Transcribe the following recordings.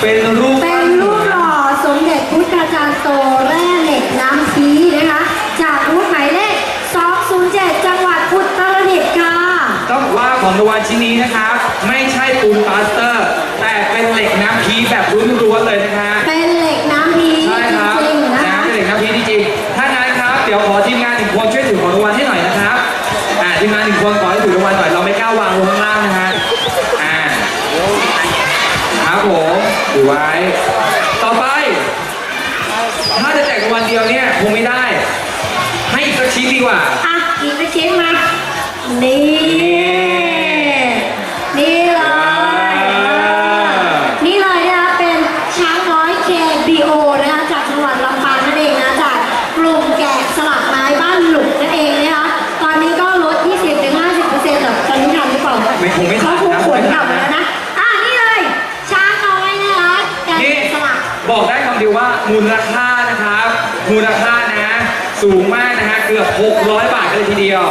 เป็นรูปเป็นรูปหล่อสมเด็จพุทธาจารย์โตแร่เหล็กน้ำพีนะคะ จากรูปหมายเลข207 จังหวัดอุตรดิตถ์ค่ะ ต้องบอกว่าของรางวัลชิ้นนี้นะครับ ไม่ใช่ปูนปาสเตอร์แต่ ถือไว้ ต่อไป ถ้าจะแจกรางวัลเดียวเนี่ยคงไม่ได้ ให้อีกสักชิ้นดีกว่า อะอีกสักชิ้นมา นี่นี่เลย นี่เลยนะคะเป็นช้างน้อย KBO นะคะจากจังหวัดลำปางนั่นเองนะจากกลุ่มแกะสลักไม้บ้านหลุกนั่นเองนะคะตอนนี้ก็ลด 20-50%แบบตอนนี้ทันหรือเปล่า ไม่คงไม่ทั เขา น คง นะ ขวนกลับมาแล้วนะอะนี่เลย ช้างน้อยนะคะแกะ นี่ สลัก บอกได้คำเดียวว่ามูลค่านะครับ มูลค่านะ สูงมากนะฮะเกือบ 600 บาทเลยทีเดียว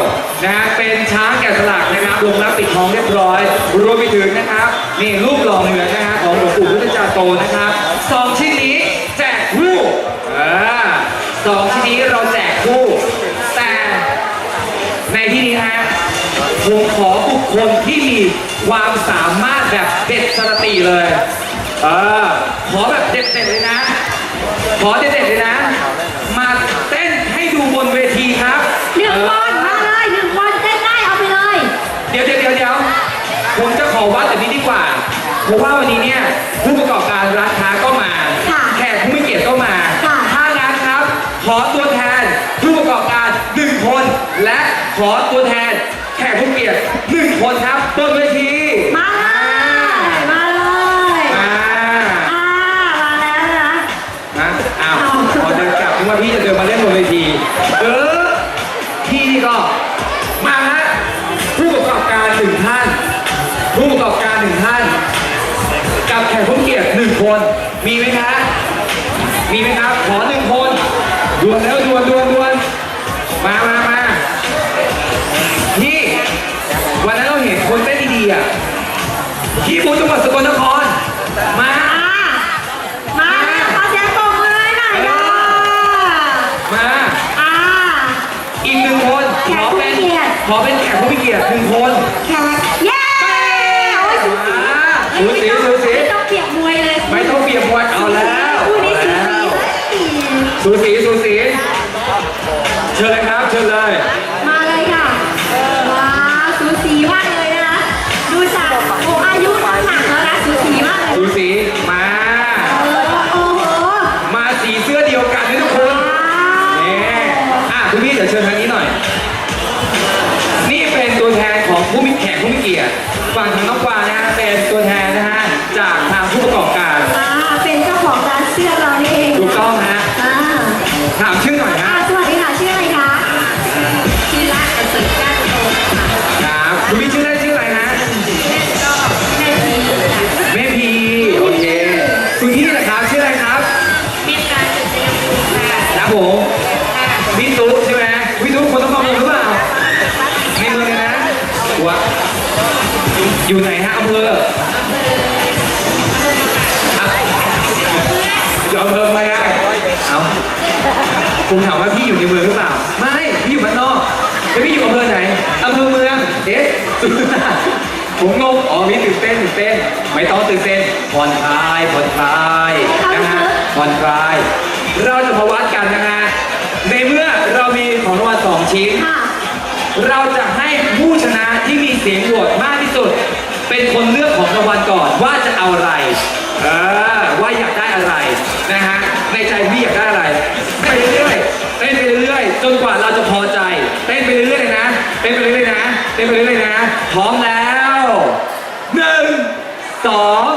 นะฮะเป็นช้างแกะสลักนะครับลงรับปิดทองเรียบร้อยรวมไปถึงนะครับนี่รูปหล่อเหมือนนะฮะของหลวงปู่พุทธจารย์โตนะครับสองชิ้นนี้แจกคู่อ่าสองชิ้นนี้เราแจกคู่ แต่ในที่นี้นะฮะผมขอบุคคลที่มีความสามารถแบบเด็ดสติเลย เออขอแบบเด็ดๆเลยนะ ขอเด็ดๆเลยนะ มาเต้นให้ดูบนเวทีครับ หนึ่งเอคอนมาเลยหนึ่งคนเต้นได้เอาไปเลย เดี๋ยวเดี๋ยวเดี๋ยวเดี๋ยวผมจะขอวัดแบบนี้ดีกว่าเพราะว่าวันนี้เนี่ยผู้ประกอบการร้านค้าก็มา ค่ะแขกผู้มีเกียรติก็มาค่ะ ถ้างั้นครับ ขอตัวแทนผู้ประกอบการหนึ่งคน และขอตัวแทนแขกผู้มีเกียรติหนึ่งคนครับบนเวที คนมีไหมคะมีไหมครับขอหนึ่งคนดวนแล้วดวนดวนดวนมามามาพี่วันนั้นเราเห็นคนเต้นดีๆอะที่บูจังหวัดสกลนครมามามาขอเสียงปรบมือให้หน่อยค่ะมาอ่าอีกหนึ่งคนขอเป็นแขกผู้มีเกียรติขอเป็นแขกผู้มีเกียรติหนึ่งคนแขกเย้โอ้ยสูสีอ่าสูสีสูสี สูแล้วสีเลยสูสีสูสีเชิญเลยครับเชิญเลยมาเลยค่ะว้าวสูสีมากเลยนะคะดูจากโอ้อายุน้ำหนักแล้วนะสูสีมากเลยสูสีมา เออโอ้โหมาสีเสื้อเดียวกันนะทุกคนนี่อะคุณพี่เดี๋ยวเชิญทางนี้หน่อย นี่เป็นตัวแทนของผู้มีแขกผู้มีเกียรติฝั่งทางน้องกวางนะฮะเป็นตัวแทนนะฮะจากทางผู้ประกอบการ อ่าเป็นเจ้าของร้านเสื้อเรานี่เอง ถูกต้องฮะ ผมถามว่าพี่อยู่ในเมืองหรือเปล่า ไม่ พี่อยู่บ้านนอกแล้วพี่อยู่อำเภอไหนอำเภอเมือง เอ๊ะสุดาผมงง อ๋อมีตื่นเต้นตื่นเต้น ไม่ต้องตื่นเต้น ผ่อนคลาย ผ่อนคลายนะฮะ ผ่อนคลาย เราจะมาวัดกันนะฮะ ในเมื่อเรามีของรางวัลสองชิ้นค่ะเราจะให้ผู้ชนะที่มีเสียงโหวตมากที่สุด เป็นคนเลือกของรางวัลก่อนว่าจะเอาอะไร เออ ว่าอยากได้อะไรนะฮะ ในใจพี่อยากได้อะไรไปเรื่อยๆ เต้นไปเรื่อยๆ จนกว่าเราจะพอใจ เต้นไปเรื่อยๆเลยนะ เต้นไปเรื่อยๆนะ เต้นไปเรื่อยๆนะ พร้อมแล้วหนึ่งสอง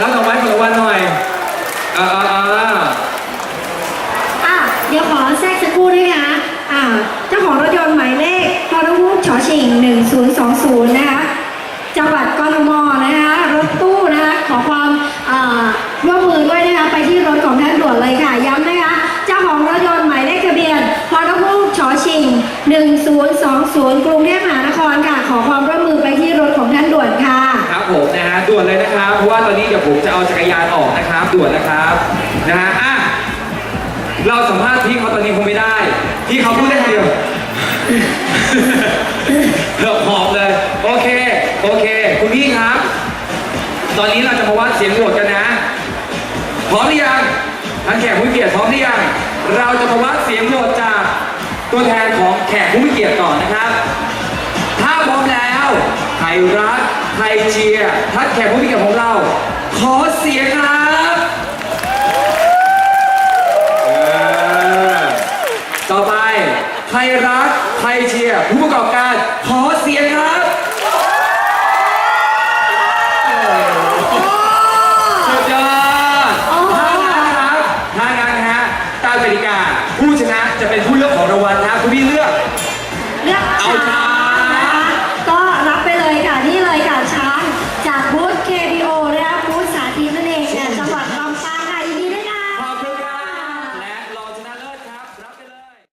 รับดอกไม้คนละวันหน่อยอ่าอ่าอ่าอะเดี๋ยวขอแทรกสักครู่ด้วยนะอ่าเจ้าของรถยนต์หมายเลขทอนุชอชิง1020 นะคะ จังหวัดกทมอนะคะ รถตู้นะคะ ขอความอ่าร่วมมือด้วยนะคะ ไปที่รถของท่านด่วนเลยค่ะ ย้ำนะคะ เจ้าของรถยนต์หมายเลขทะเบียนทอนุชอชิง1020 กรุงเทพมหานครค่ะ ขอความร่วม ตอนนี้เดี๋ยวผมจะเอาจักรยานออกนะครับด่วนนะครับนะฮะอะเราสัมภาษณ์พี่เขาตอนนี้คงไม่ได้พี่เขาพูดได้คนเดียวเกือบหอบเลยโอเคโอเค คุณพี่ครับ ตอนนี้เราจะมาวัดเสียงโหวตกันนะพร้อมหรือยังท่านแขกผู้มีเกียรติพร้อมหรือยังเราจะมาวัดเสียงโหวตจากตัวแทนของแขกผู้มีเกียรติก่อนนะครับ ถ้าพร้อมแล้ว ไทยรักไทยเชียทัดแขกผู้พิเกีรของเรา ขอเสียงครับเออต่อไปไทยรักไทยเชียร์ผู้ประกอบการ ขอเสียงครับสุดยอดถ้างั้นครับถ้างั้ฮะตามกติกาผู้ชนะจะเป็นผู้เลือกของรางวัลนะคุณพี่เลือก เลือกเอาชา